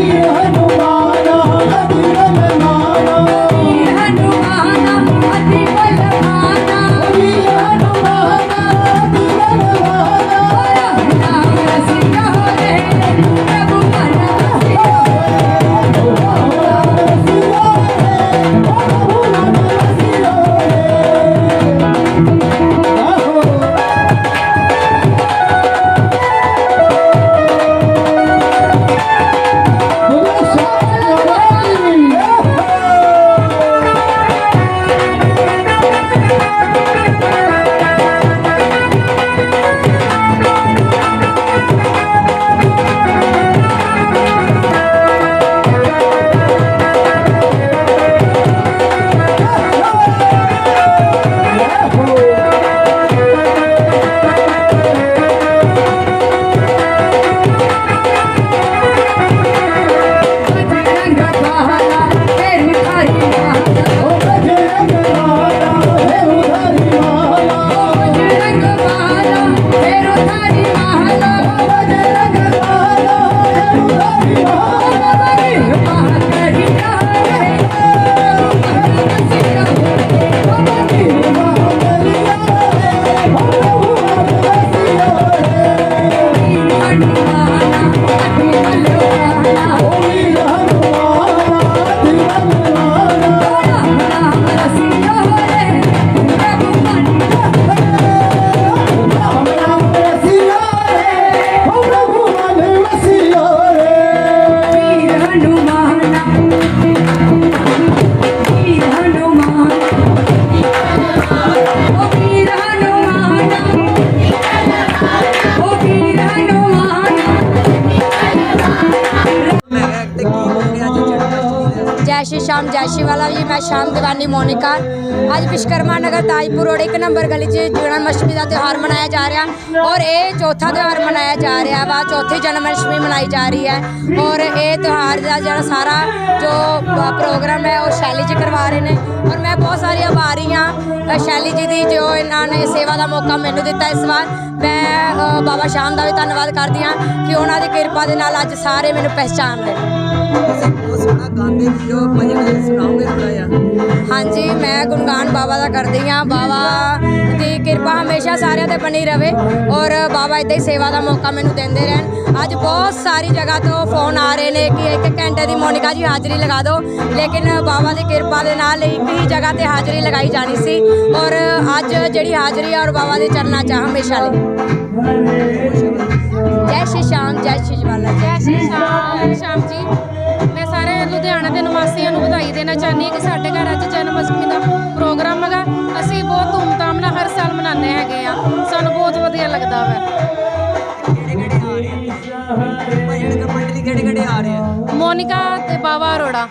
Yeah. ਜੈ ਸ਼੍ਰੀ ਸ਼ਾਮ ਜੈ ਸ਼੍ਰੀ ਵਾਲਾ ਜੀ ਮੈਂ ਸ਼ਾਮ ਦੀਵਾਨੀ ਮੋਨਿਕਾ। ਅੱਜ ਵਿਸ਼ਕਰਮਾ ਨਗਰ ਤਾਜਪੁਰ ਰੋਡ, ਇੱਕ ਨੰਬਰ ਗਲੀ 'ਚ ਜਨਮ ਅਸ਼ਟਮੀ ਦਾ ਤਿਉਹਾਰ ਮਨਾਇਆ ਜਾ ਰਿਹਾ। ਔਰ ਇਹ ਚੌਥਾ ਤਿਉਹਾਰ ਮਨਾਇਆ ਜਾ ਰਿਹਾ ਵਾ, ਚੌਥੀ ਜਨਮ ਅਸ਼ਟਮੀ ਮਨਾਈ ਜਾ ਰਹੀ ਹੈ। ਔਰ ਇਹ ਤਿਉਹਾਰ ਦਾ ਜਿਹੜਾ ਸਾਰਾ ਜੋ ਪ੍ਰੋਗਰਾਮ ਹੈ, ਉਹ ਸ਼ੈਲੀ ਜੀ ਕਰਵਾ ਰਹੇ ਨੇ। ਔਰ ਮੈਂ ਬਹੁਤ ਸਾਰੀ ਆਭਾਰੀ ਹਾਂ। ਸ਼ੈਲੀ ਜੀ ਦੀ ਜੋ ਇਹਨਾਂ ਨੇ ਸੇਵਾ ਦਾ ਮੌਕਾ ਮੈਨੂੰ ਦਿੱਤਾ ਇਸ ਵਾਰ। ਮੈਂ ਬਾਬਾ ਸ਼ਾਮ ਦਾ ਵੀ ਧੰਨਵਾਦ ਕਰਦੀ ਹਾਂ ਕਿ ਉਹਨਾਂ ਦੀ ਕਿਰਪਾ ਦੇ ਨਾਲ ਅੱਜ ਸਾਰੇ ਮੈਨੂੰ ਪਹਿਚਾਣ ਲੈਣ ਤੁਸੀਂ ਬਹੁਤ ਸੋਹਣਾ ਗਾਉਂਦੇ ਵੀ ਹੋ ਭਜਨ ਸੁਣਾਓਗੇ ਥੋੜਾ ਜਿਹਾ ਹਾਂਜੀ, ਮੈਂ ਗੁਣਗਾਨ ਬਾਬਾ ਦਾ ਕਰਦੀ ਹਾਂ। ਬਾਬਾ ਦੀ ਕਿਰਪਾ ਹਮੇਸ਼ਾ ਸਾਰਿਆਂ ਤੇ ਬਣੀ ਰਵੇ ਔਰ ਬਾਬਾ ਇਦਾਂ ਹੀ ਸੇਵਾ ਦਾ ਮੌਕਾ ਮੈਨੂੰ ਦਿੰਦੇ ਰਹਿਣ। ਅੱਜ ਬਹੁਤ ਸਾਰੀ ਜਗ੍ਹਾ ਤੋਂ ਫੋਨ ਆ ਰਹੇ ਨੇ ਕਿ ਇੱਕ ਘੰਟੇ ਦੀ ਮੋਨਿਕਾ ਜੀ ਹਾਜ਼ਰੀ ਲਗਾ ਦਿਓ। ਲੇਕਿਨ ਬਾਬਾ ਦੀ ਕਿਰਪਾ ਦੇ ਨਾਲ ਇੱਕ ਹੀ ਜਗ੍ਹਾ ਤੇ ਹਾਜ਼ਰੀ ਲਗਾਈ ਜਾਣੀ ਸੀ ਔਰ ਅੱਜ ਜਿਹੜੀ ਹਾਜ਼ਰੀ ਹੈ ਔਰ ਬਾਬਾ ਦੇ ਚਰਨਾਂ 'ਚ ਆ ਹਮੇਸ਼ਾ ਲਈ। ਜੈ ਸ਼੍ਰੀ ਸ਼ਾਮ, ਜੈ ਸ਼੍ਰੀ ਜਵਾਲਾ। ਚਾਹੁੰਦੀ ਕਿ ਸਾਡੇ ਘਰ ਅੱਜ ਜਨਮ ਅਸ਼ਟਮੀ ਦਾ ਪ੍ਰੋਗਰਾਮ ਹੈਗਾ ਅਸੀਂ ਬਹੁਤ ਧੂਮਧਾਮ ਨਾਲ ਹਰ ਸਾਲ ਮਨਾਉਂਦੇ ਹੈਗੇ ਆ। ਸਾਨੂੰ ਬਹੁਤ ਵਧੀਆ ਲੱਗਦਾ ਵਾ। ਆ ਰਹੇ ਆ ਭਜਨ ਕਮੰਡਲੀ ਕਿਹੜੇ ਕਿਹੜੇ ਆ ਰਹੇ ਆ? ਮੋਨਿਕਾ ਤੇ ਬਾਬਾ ਅਰੋੜਾ।